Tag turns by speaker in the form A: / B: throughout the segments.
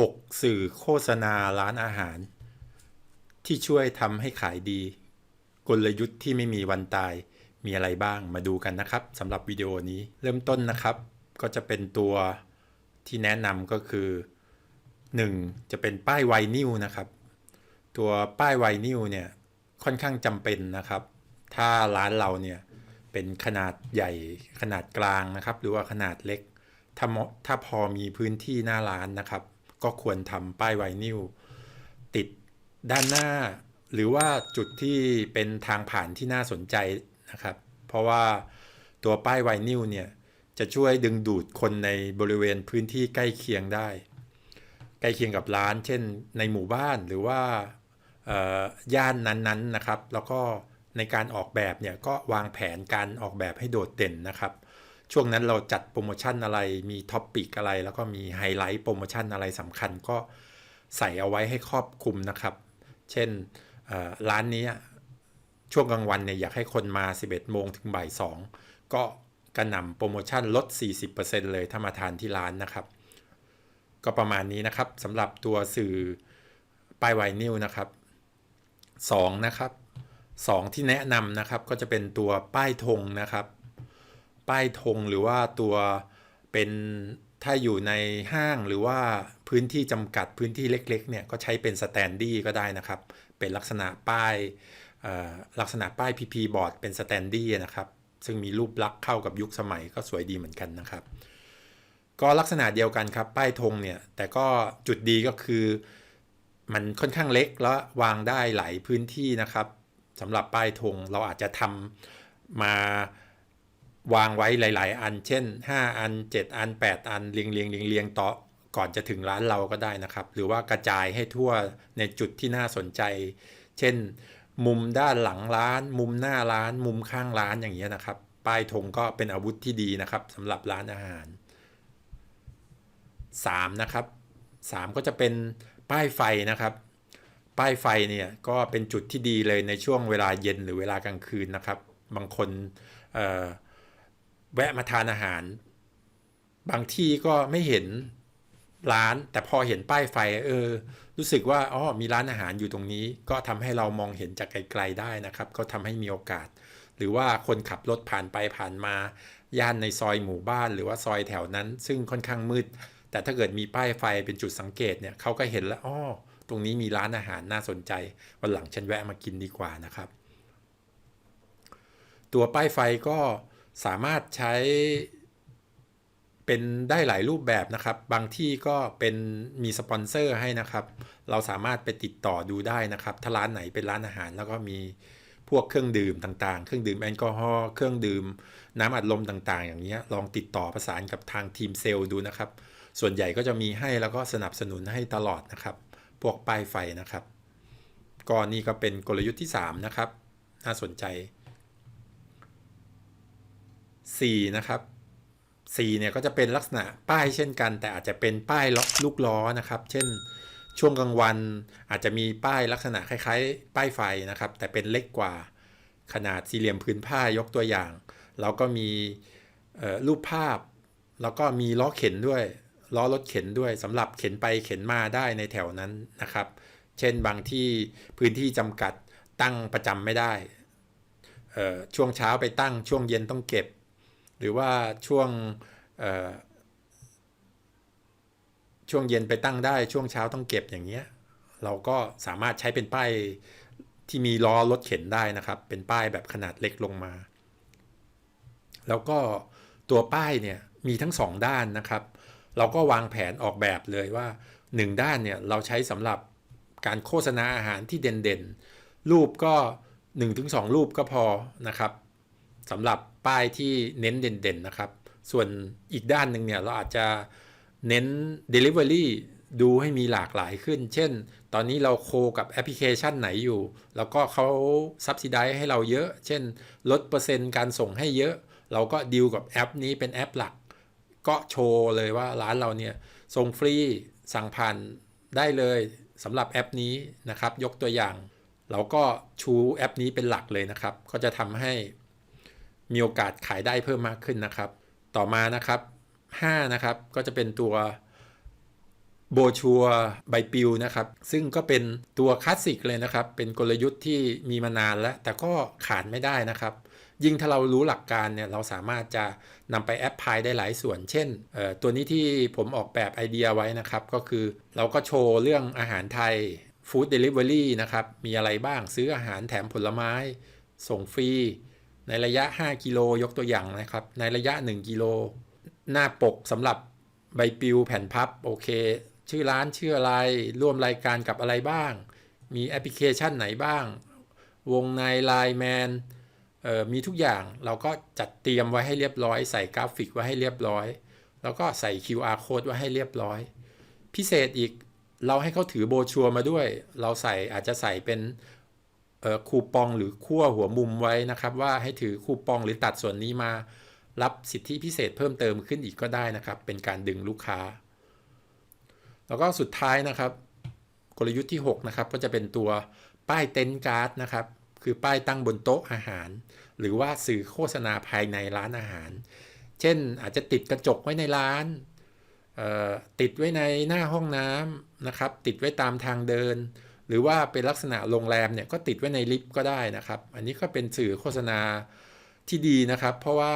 A: 6 สื่อโฆษณาร้านอาหาร ที่ช่วยทำให้ขายดี กลยุทธ์ที่ไม่มีวันตายมีอะไรบ้างมาดูกันนะครับสำหรับวิดีโอนี้เริ่มต้นนะครับ ก็จะเป็นตัวที่แนะนำก็คือ 1. จะเป็นป้ายไวนิวนะครับ ตัวป้ายไวนิวเนี่ยค่อนข้างจำเป็นนะครับ ถ้าร้านเราเนี่ยเป็นขนาดใหญ่ขนาดกลางนะครับ หรือว่าขนาดเล็กถ้ามาะถ้าพอมีพื้นที่หน้าร้านนะครับ ก็ควรทำป้ายไวนิวติดด้านหน้า หรือว่าจุดที่เป็นทางผ่านที่น่าสนใจนะครับ เพราะว่าตัวป้ายไวนิวเนี่ยจะช่วยดึงดูดคนในบริเวณพื้นที่ใกล้เคียงได้ ใกล้เคียงกับร้าน เช่น ในหมู่บ้านหรือว่าย่านนั้นๆนะครับ แล้วก็ในการออกแบบเนี่ยก็วางแผนการออกแบบให้โดดเด่นนะครับ ช่วงนั้นเราจัดโปรโมชั่นอะไรมีท็อปปิกอะไร แล้วก็มีไฮไลท์โปรโมชั่นอะไรสำคัญก็ใส่เอาไว้ให้ครอบคลุมนะครับ เช่นร้านนี้ช่วงกลางวันเนี่ยอยากให้คนมา 11 โมงถึงบ่าย 2 ก็กระหน่ำโปรโมชั่นลด 40%เลยถ้ามาทานที่ร้านนะครับ ก็ประมาณนี้นะครับสำหรับตัวสื่อป้ายไวนิวนะครับ2นะครับ2 ที่แนะนำนะครับก็จะเป็นตัวป้ายธงนะครับ ป้ายธงหรือว่าตัวเป็นถ้าอยู่ในห้างหรือว่าพื้นที่จำกัดพื้นที่เล็กๆเนี่ยก็ใช้เป็นสแตนดี้ก็ได้นะครับ เป็นลักษณะป้ายลักษณะป้าย PP บอร์ดเป็นสแตนดี้นะครับ ซึ่งมีรูปลักษณ์เข้ากับยุคสมัยก็สวยดีเหมือนกันนะครับ ก็ลักษณะเดียวกันครับ ป้ายธงเนี่ยแต่ก็จุดดีก็คือ มันค่อนข้างเล็กแล้ววางได้หลายพื้นที่นะครับสำหรับป้ายธงเราอาจจะทำมา วางไว้หลาย ๆ อัน เช่น 5 อัน 7 อัน 8 อันเรียงเรียงเรียงเรียงต่อก่อนจะถึงร้านเราก็ได้นะครับ หรือว่ากระจายให้ทั่วในจุดที่น่าสนใจ เช่น มุมด้านหลังร้าน มุมหน้าร้าน มุมข้างร้านอย่างเงี้ยนะครับ ป้ายธงก็เป็นอาวุธที่ดีนะครับสำหรับร้านอาหาร 3 นะครับ 3 ก็จะเป็นป้ายไฟนะครับ ป้ายไฟเนี่ยก็เป็นจุดที่ดีเลยในช่วงเวลาเย็นหรือเวลากลางคืนนะครับ บางคน แวะมาทานอาหาร บางที่ก็ไม่เห็นร้าน แต่พอเห็นป้ายไฟ เออ รู้สึกว่าอ๋อมีร้านอาหารอยู่ตรงนี้ ก็ทำให้เรามองเห็นจากไกลๆได้นะครับ ก็ทำให้มีโอกาส หรือว่าคนขับรถผ่านไปผ่านมา ย่านในซอยหมู่บ้าน หรือว่าซอยแถวนั้น ซึ่งค่อนข้างมืด แต่ถ้าเกิดมีป้ายไฟเป็นจุดสังเกตเนี่ยเขาก็เห็นแล้วอ๋อตรงนี้มีร้านอาหารน่าสนใจ วันหลังฉันแวะมากินดีกว่านะครับ ตัวป้ายไฟก็ สามารถใช้เป็นได้หลายรูปแบบนะครับ บางที่ก็เป็นมีสปอนเซอร์ให้นะครับ เราสามารถไปติดต่อดูได้นะครับ ถ้าร้านไหนเป็นร้านอาหาร แล้วก็มีพวกเครื่องดื่มต่างๆ เครื่องดื่มแอลกอฮอล์ เครื่องดื่มน้ำอัดลมต่างๆ อย่างนี้ลองติดต่อประสานกับทางทีมเซลล์ดูนะครับ ส่วนใหญ่ก็จะมีให้แล้วก็สนับสนุนให้ตลอดนะครับ พวกป้ายไฟนะครับก็นี่ก็เป็นกลยุทธ์ที่ 3 นะครับ น่าสนใจ 4 นะครับ 4 เนี่ยก็จะเป็นลักษณะป้ายเช่นกัน แต่อาจจะเป็นป้ายลูกล้อนะครับ เช่นช่วงกลางวันอาจจะมีป้ายลักษณะคล้ายๆ ป้ายไฟนะครับ แต่เป็นเล็กกว่าขนาดสี่เหลี่ยมพื้นผ้ายกตัวอย่าง แล้วก็มีรูปภาพ แล้วก็มีล้อเข็นด้วยล้อรถเข็นด้วยสำหรับเข็นไปเข็นมาได้ในแถวนั้นนะครับ เช่นบางที่พื้นที่จำกัดตั้งประจำไม่ได้ช่วงเช้าไปตั้งช่วงเย็นต้องเก็บ หรือว่าช่วงช่วงเย็นไปตั้งได้ช่วงเช้าต้องเก็บอย่างเงี้ยเราก็สามารถใช้เป็นป้ายที่มีล้อรถเข็นได้นะครับ เป็นป้ายแบบขนาดเล็กลงมา แล้วก็ตัวป้ายเนี่ยมีทั้งสองด้านนะครับ เราก็วางแผนออกแบบเลยว่า 1 ด้านเนี่ยเราใช้สำหรับการโฆษณาอาหารที่เด่นๆ รูปก็ 1-2 รูปก็พอนะครับ สำหรับป้ายที่เน้นเด่นๆนะครับ ส่วนอีกด้านหนึ่งเนี่ยเราอาจจะเน้น Delivery ดูให้มีหลากหลายขึ้น เช่น ตอนนี้เราโคกับแอปพลิเคชันไหนอยู่ แล้วก็เขาซับซิได้ให้เราเยอะ เช่น ลดเปอร์เซ็นต์การส่งให้เยอะ เราก็ดีลกับแอปนี้เป็นแอปหลัก ก็โชว์เลยว่าร้านเราเนี่ยส่งฟรีสั่งผ่านได้เลยสำหรับแอปนี้นะครับ ยกตัวอย่าง เราก็ชูแอปนี้เป็นหลักเลยนะครับ ก็จะทำให้ มีโอกาสขายได้เพิ่มมากขึ้นนะครับ ต่อมานะครับ5นะครับก็จะเป็นตัวโบชัวใบปลิวนะครับ ซึ่งก็เป็นตัวคลาสสิกเลยนะครับ เป็นกลยุทธ์ที่มีมานานแล้ว แต่ก็ขาดไม่ได้นะครับ ยิ่งถ้าเรารู้หลักการเนี่ยเราสามารถจะนำไปแอปพลายได้หลายส่วน เช่น ตัวนี้ที่ผมออกแบบไอเดียไว้นะครับ ก็คือเราก็โชว์เรื่องอาหารไทยฟู้ดเดลิเวอรี่นะครับ มีอะไรบ้างซื้ออาหารแถมผลไม้ ส่งฟรี ในระยะ 5 กิโลยกตัวอย่างนะครับ ในระยะ 1 กิโล หน้าปกสำหรับใบปลิวแผ่นพับโอเค ชื่อร้านชื่ออะไร ร่วมรายการกับอะไรบ้าง มีแอปพลิเคชันไหนบ้าง วงในไลน์แมนมีทุกอย่างเราก็จัดเตรียมไว้ให้เรียบร้อย ใส่กราฟิกไว้ให้เรียบร้อย แล้วก็ใส่ QR code ไว้ให้เรียบร้อย พิเศษอีกเราให้เขาถือโบชัวร์มาด้วย เราใส่อาจจะใส่เป็น คูปองหรือขั้วหัวมุมไว้นะครับ ว่าให้ถือคูปองหรือตัดส่วนนี้มารับสิทธิพิเศษเพิ่มเติมขึ้นอีกก็ได้นะครับ เป็นการดึงลูกค้า แล้วก็สุดท้ายนะครับ กลยุทธ์ที่ 6 นะครับ ก็จะเป็นตัวป้ายเต็นท์การ์ดนะครับ คือป้ายตั้งบนโต๊ะอาหาร หรือว่าสื่อโฆษณาภายในร้านอาหาร เช่นอาจจะติดกระจกไว้ในร้านติดไว้ในหน้าห้องน้ำนะครับ ติดไว้ตามทางเดิน หรือว่าเป็นลักษณะโรงแรมเนี่ยก็ติดไว้ในลิฟต์ก็ได้นะครับ อันนี้ก็เป็นสื่อโฆษณาที่ดีนะครับ เพราะว่า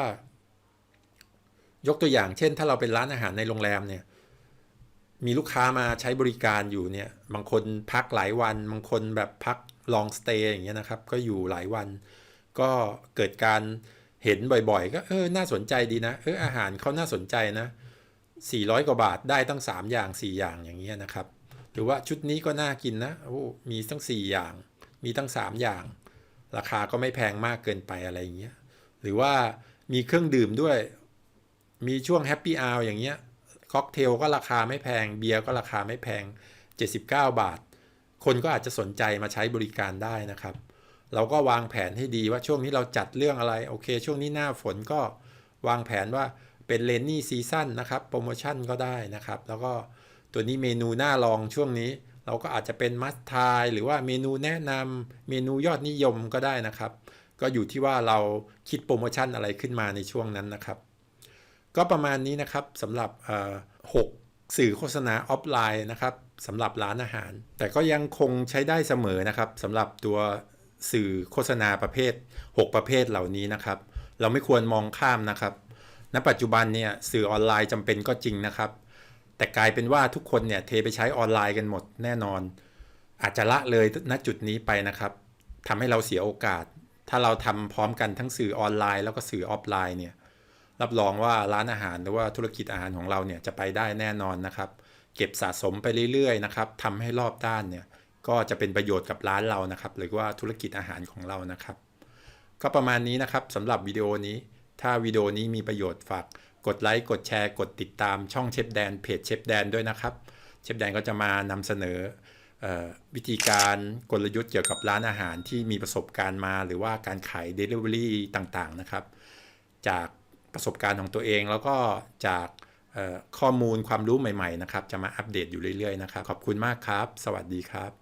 A: ยกตัวอย่างเช่น ถ้าเราเป็นร้านอาหารในโรงแรมเนี่ยมีลูกค้ามาใช้บริการอยู่เนี่ยบางคนพักหลายวัน บางคนแบบพักลองสเตย์อย่างเงี้ยนะครับ ก็อยู่หลายวัน ก็เกิดการเห็นบ่อยๆ ก็เออน่าสนใจดีนะเอออาหารเขาน่าสนใจนะ400 กว่าบาทได้ตั้ง 3 อย่าง 4 อย่างอย่างเงี้ยนะครับ หรือว่าชุดนี้ก็น่ากินนะโอ้มีตั้ง 4 อย่าง มีตั้ง 3 อย่าง ราคาก็ไม่แพงมากเกินไปอะไรอย่างเงี้ยหรือว่ามีเครื่องดื่มด้วย มีช่วงแฮปปี้อ r วอย่างเงี้ยค็อกเทลก็ราคาไม่แพง เบียร์ก็ราคาไม่แพง 79 บาท คนก็อาจจะสนใจมาใช้บริการได้นะครับ เราก็วางแผนให้ดีว่าช่วงนี้เราจัดเรื่องอะไร โอเค ช่วงนี้หน้าฝนก็วางแผนว่าเป็นเลนนี่ซีซั่นนะครับ โปรโมชั่นก็ได้นะครับ แล้วก็ ตัวนี้เมนูน่าลองช่วงนี้ เราก็อาจจะเป็นมัสทายหรือว่าเมนูแนะนำเมนูยอดนิยมก็ได้นะครับ ก็อยู่ที่ว่าเราคิดโปรโมชั่นอะไรขึ้นมาในช่วงนั้นนะครับ ก็ประมาณนี้นะครับสำหรับเอ่อหกสื่อโฆษณาออฟไลน์นะครับสำหรับร้านอาหาร แต่ก็ยังคงใช้ได้เสมอนะครับสำหรับตัวสื่อโฆษณาประเภท 6 ประเภทเหล่านี้นะครับ เราไม่ควรมองข้ามนะครับ ณปัจจุบันเนี่ยสื่อออนไลน์จำเป็นก็จริงนะครับ แต่กลายเป็นว่าทุกคนเนี่ยเทไปใช้ออนไลน์กันหมดแน่นอน อาจจะละเลยณจุดนี้ไปนะครับทำให้เราเสียโอกาส ถ้าเราทำพร้อมกันทั้งสื่อออนไลน์แล้วก็สื่อออฟไลน์เนี่ยรับรองว่าร้านอาหารหรือว่าธุรกิจอาหารของเราเนี่ยจะไปได้แน่นอนนะครับ เก็บสะสมไปเรื่อยๆนะครับทำให้รอบด้านเนี่ยก็จะเป็นประโยชน์กับร้านเรานะครับ หรือว่าธุรกิจอาหารของเรานะครับ ก็ประมาณนี้นะครับสำหรับวิดีโอนี้ ถ้าวิดีโอนี้มีประโยชน์ฝาก กดไลค์กดแชร์กดติดตามช่องเชฟแดนเพจเชฟแดนด้วยนะครับ เชฟแดนก็จะมานำเสนออวิธีการกลยุทธ์เกี่ยวกับร้านอาหารที่มีประสบการณ์มา หรือว่าการขาย Delivery ต่างๆนะครับ จากประสบการณ์ของตัวเองแล้วก็จากข้อมูลความรู้ใหม่ๆนะครับ จะมาอัปเดตอยู่เรื่อยๆนะครับ ขอบคุณมากครับ สวัสดีครับ